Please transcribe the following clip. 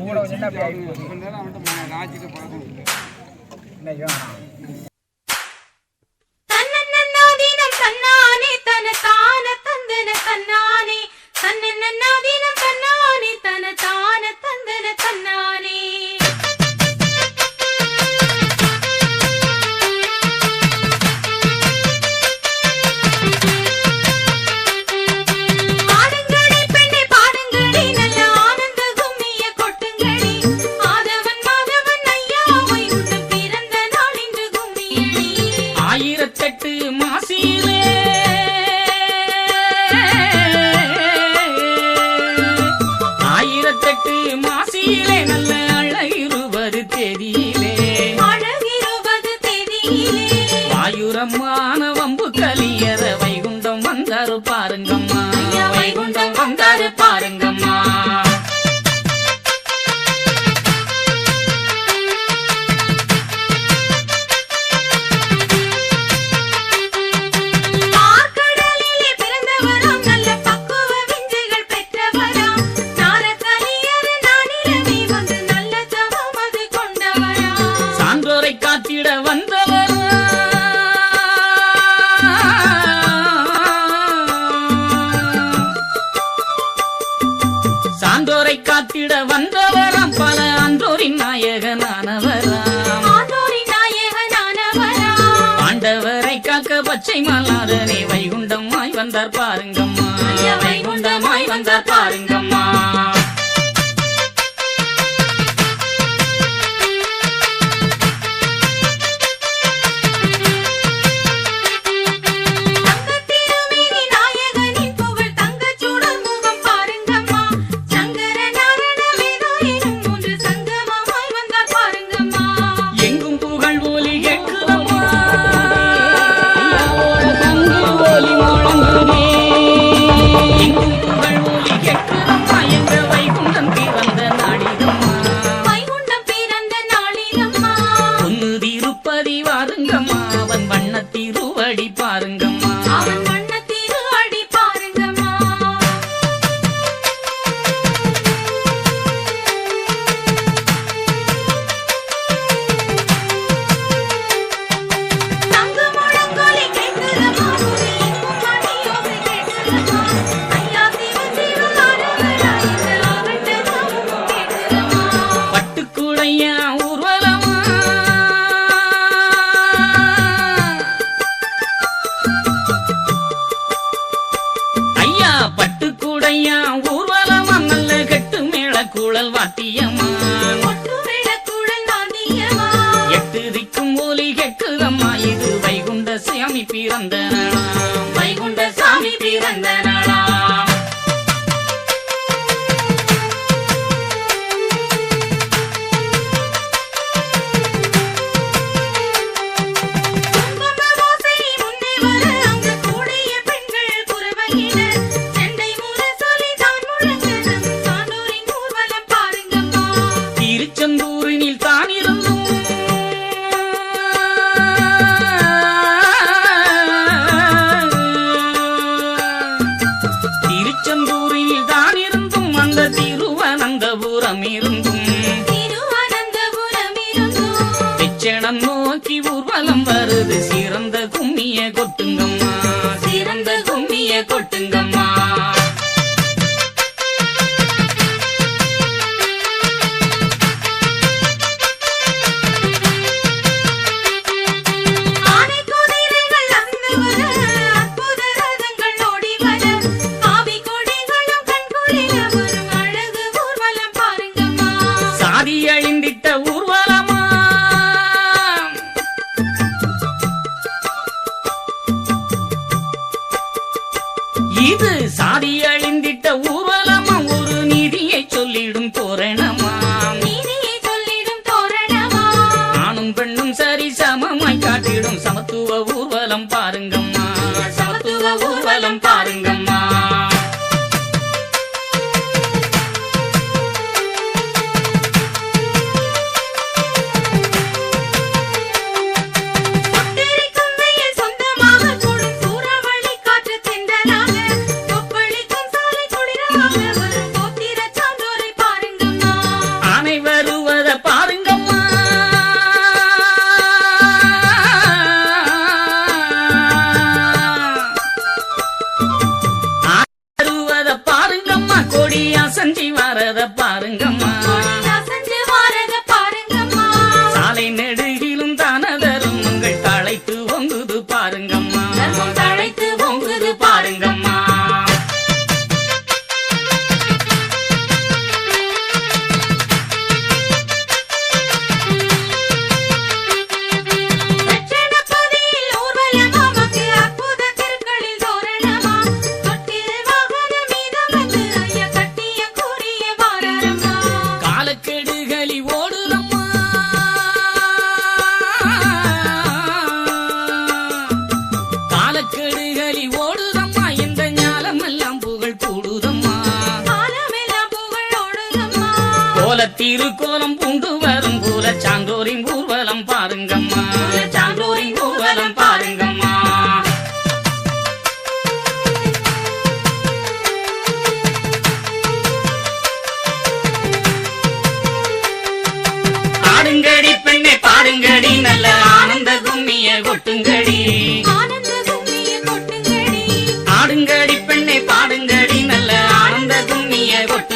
கூட வச்சுட்டு அப்படியே ஆகி போகுது ராஜிக்கு பழக்கம் இல்லை. மயூரமான வம்பு கலியற வைகுண்டம் வந்தாரு பாருங்கம்மா. வைகுண்டம் வந்தாரு பாருங்கம்மா. வந்தோரை காத்திட பச்சை மலரனே வைகுண்டமாய் வந்தார் பாருங்கம்மா. வைகுண்டமாய் வந்தார் பாருங்க. பாருங்க இறந்தன கொட்டுங்க திருக்கோலம் பூண்டு வரும் கூல சான்றோரின் ஊர்வலம் பாருங்கம்மா. சான்றோரின் ஊர்வலம் பாருங்கம்மா. பாடுங்கடி பெண்ணே பாடுங்கடி. நல்ல ஆனந்த கும்மிய கொட்டுங்கடி. ஆடுங்கடி பெண்ணை பாடுங்கடி. நல்ல ஆனந்த கும்மிய கொட்டு